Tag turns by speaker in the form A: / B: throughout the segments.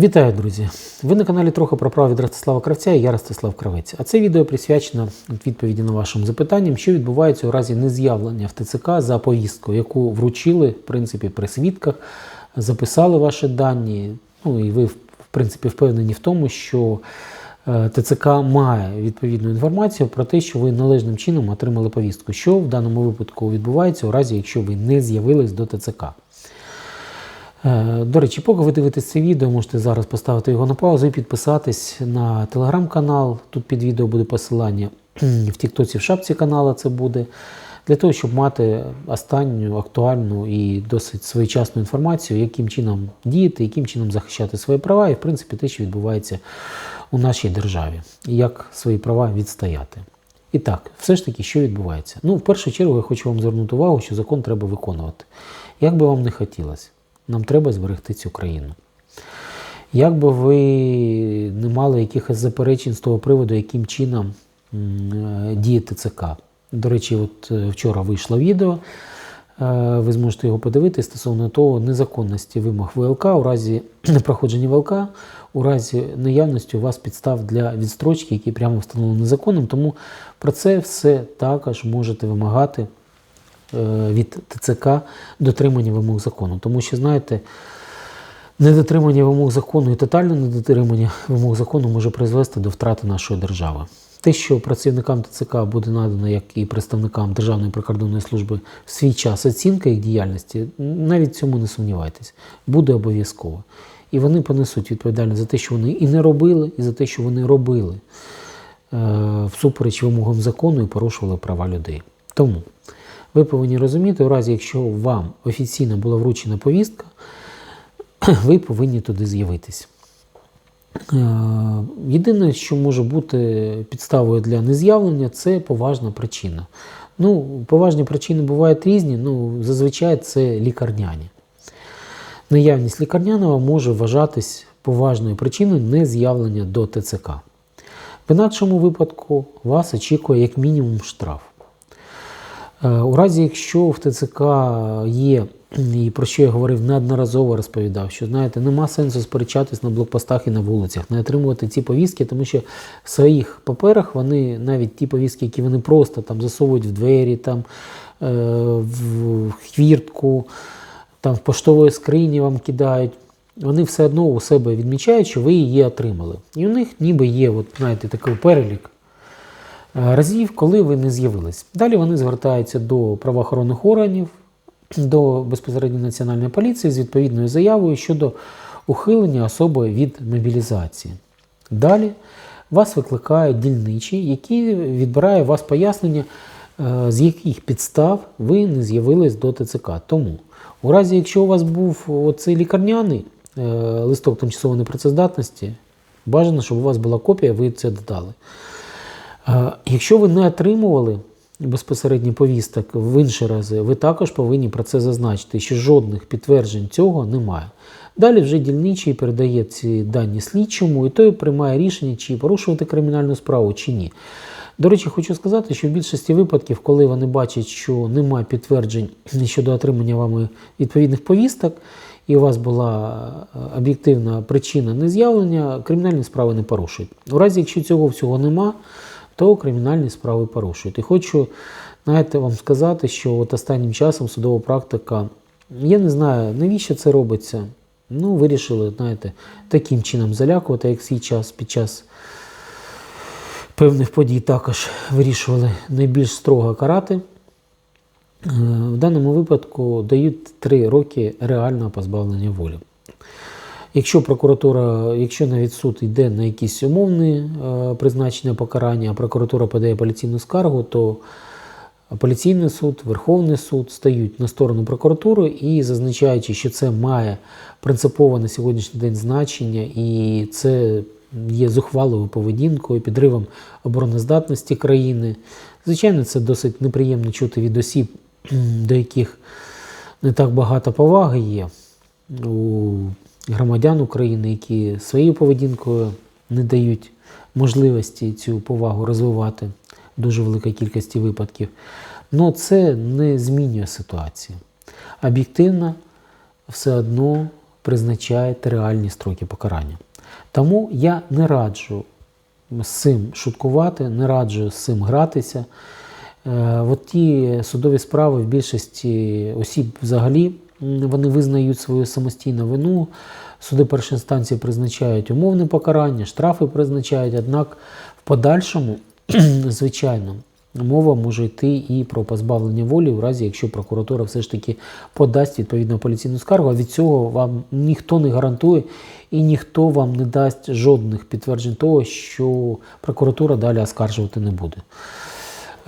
A: Вітаю, друзі! Ви на каналі трохи про право від Ростислава Кравця і я Ростислав Кравець. А це відео присвячено відповіді на вашим запитанням, що відбувається у разі нез'явлення в ТЦК за повісткою, яку вручили в принципі при свідках, записали ваші дані. Ну і ви в принципі впевнені в тому, що е, ТЦК має відповідну інформацію про те, що ви належним чином отримали повістку. Що в даному випадку відбувається у разі, якщо ви не з'явились до ТЦК. Е, До речі, поки ви дивитесь це відео, можете зараз поставити його на паузу і підписатись на телеграм-канал. Тут під відео буде посилання в Тіктоці в шапці канала це буде. Для того, щоб мати останню актуальну і досить своєчасну інформацію, яким чином діяти, яким чином захищати свої права, і в принципі те, що відбувається у нашій державі, і як свої права відстояти. І так, все ж таки, що відбувається? Ну, в першу чергу, я хочу вам звернути увагу, що закон треба виконувати. Як би вам не хотілося, нам треба зберегти цю країну. Як би ви не мали якихось заперечень з того приводу, яким чином е, діє ТЦК. До речі, от е, вчора вийшло відео, е, ви зможете його подивитися стосовно того незаконності вимог ВЛК у разі непроходження ВЛК, у разі наявності у вас підстав для відстрочки, які прямо встановлені законом. Тому про це все також можете вимагати від ТЦК дотримання вимог закону. Тому що, знаєте, недотримання вимог закону і тотальне недотримання вимог закону може призвести до втрати нашої держави. Те, що працівникам ТЦК буде надано, як і представникам Державної прикордонної служби в свій час оцінка їх діяльності, навіть цьому не сумнівайтесь, буде обов'язково. І вони понесуть відповідальність за те, що вони і не робили, і за те, що вони робили е, всупереч вимогам закону і порушували права людей. Тому ви повинні розуміти, у разі, якщо вам офіційно була вручена повістка, ви повинні туди з'явитись. Е, Єдине, що може бути підставою для нез'явлення, це поважна причина. Ну, поважні причини бувають різні, ну, зазвичай це лікарняні. Наявність лікарняного може вважатись поважною причиною нез'явлення до ТЦК. В інакшому випадку вас очікує як мінімум штраф. Е, У разі, якщо в ТЦК є, і про що я говорив, неодноразово розповідав, що знаєте, нема сенсу сперечатись на блокпостах і на вулицях, не отримувати ці повістки, тому що в своїх паперах вони навіть ті повістки, які вони просто там засовують в двері, там, е, в хвіртку, там в поштової скрині вам кидають. Вони все одно у себе відмічають, що ви її отримали. І у них ніби є, от, знаєте, такий перелік разів, коли ви не з'явились. Далі вони звертаються до правоохоронних органів, до безпосередньо національної поліції з відповідною заявою щодо ухилення особи від мобілізації. Далі вас викликає дільничий, який відбирає у вас пояснення, е, з яких підстав ви не з'явились до ТЦК. Тому, у разі, якщо у вас був оцей лікарняний е, листок тимчасової непрацездатності, бажано, щоб у вас була копія, ви це додали. Якщо ви не отримували безпосередньо повісток в інші рази, ви також повинні про це зазначити, що жодних підтверджень цього немає. Далі вже дільничий передає ці дані слідчому, і той приймає рішення, чи порушувати кримінальну справу, чи ні. До речі, хочу сказати, що в більшості випадків, коли вони бачать, що немає підтверджень щодо отримання вами відповідних повісток, і у вас була е, об'єктивна причина нез'явлення, кримінальні справи не порушують. У разі, якщо цього всього нема, то кримінальні справи порушують. І хочу знаєте, вам сказати, що от останнім часом судова практика, я не знаю, навіщо це робиться. Ну, вирішили, знаєте, таким чином залякувати, як свій час під час певних подій також вирішували найбільш строго карати. Е, В даному випадку дають 3 роки реального позбавлення волі. Якщо прокуратура, якщо навіть суд йде на якісь умовні е, призначення покарання, а прокуратура подає апеляційну скаргу, то апеляційний суд, Верховний суд стають на сторону прокуратури і зазначаючи, що це має принципове на сьогоднішній день значення, і це є зухвалою поведінкою, підривом обороноздатності країни. Звичайно, це досить неприємно чути від осіб, до яких не так багато поваги є громадян України, які своєю поведінкою не дають можливості цю повагу розвивати дуже великій кількості випадків. Але це не змінює ситуацію. Об'єктивно, все одно призначаєте реальні строки покарання. Тому я не раджу з цим шуткувати, не раджу з цим гратися. Е, От ті судові справи в більшості осіб взагалі вони визнають свою самостійну вину. Суди першої інстанції призначають умовне покарання, штрафи призначають, однак в подальшому, звичайно, мова може йти і про позбавлення волі, в разі якщо прокуратура все ж таки подасть відповідну апеляційну скаргу. А від цього вам ніхто не гарантує і ніхто вам не дасть жодних підтверджень того, що прокуратура далі оскаржувати не буде.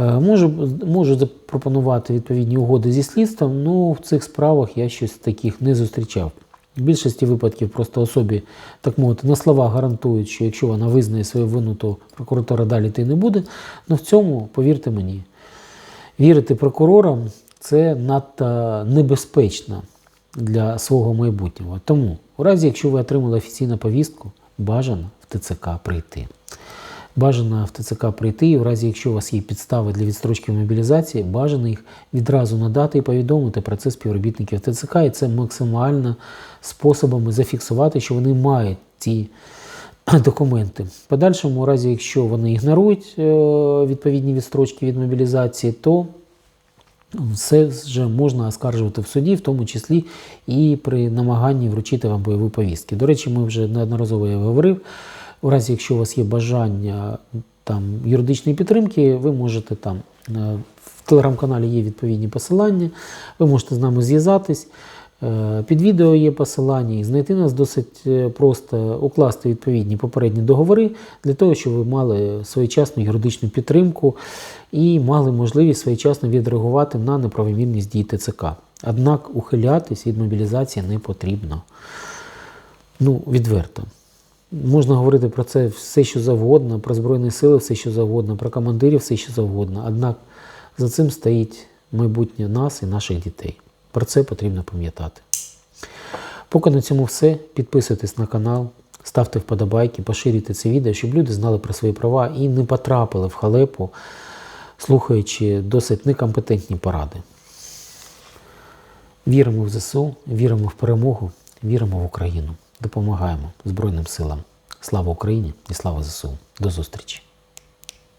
A: Е, Можу, можу запропонувати відповідні угоди зі слідством, але в цих справах я щось таких не зустрічав. В більшості випадків просто особі, так мовити, на слова гарантують, що якщо вона визнає свою вину, то прокуратура далі йти не буде. Але в цьому, повірте мені, вірити прокурорам це надто небезпечно для свого майбутнього. Тому, у разі, якщо ви отримали офіційну повістку, бажано в ТЦК прийти. Бажано в ТЦК прийти, і в разі, якщо у вас є підстави для відстрочки мобілізації, бажано їх відразу надати і повідомити про це співробітників ТЦК, і це максимально способами зафіксувати, що вони мають ці документи. В подальшому, у разі, якщо вони ігнорують е, відповідні відстрочки від мобілізації, то все вже можна оскаржувати в суді, в тому числі і при намаганні вручити вам бойові повістки. До речі, ми вже неодноразово я говорив. У разі, якщо у вас є бажання там юридичної підтримки, ви можете там е, в телеграм-каналі є відповідні посилання, ви можете з нами зв'язатись. Е, Під відео є посилання, і знайти нас досить е, просто укласти відповідні попередні договори для того, щоб ви мали своєчасну юридичну підтримку і мали можливість своєчасно відреагувати на неправомірність дій ТЦК. Однак ухилятись від мобілізації не потрібно. Ну, відверто. Можна говорити про це все, що завгодно, про Збройні сили, все, що завгодно, про командирів, все, що завгодно. Однак за цим стоїть майбутнє нас і наших дітей. Про це потрібно пам'ятати. Поки на цьому все. Підписуйтесь на канал, ставте вподобайки, поширюйте це відео, щоб люди знали про свої права і не потрапили в халепу, слухаючи досить некомпетентні поради. Віримо в ЗСУ, віримо в перемогу, віримо в Україну. Допомагаємо Збройним силам. Слава Україні і слава ЗСУ. До зустрічі!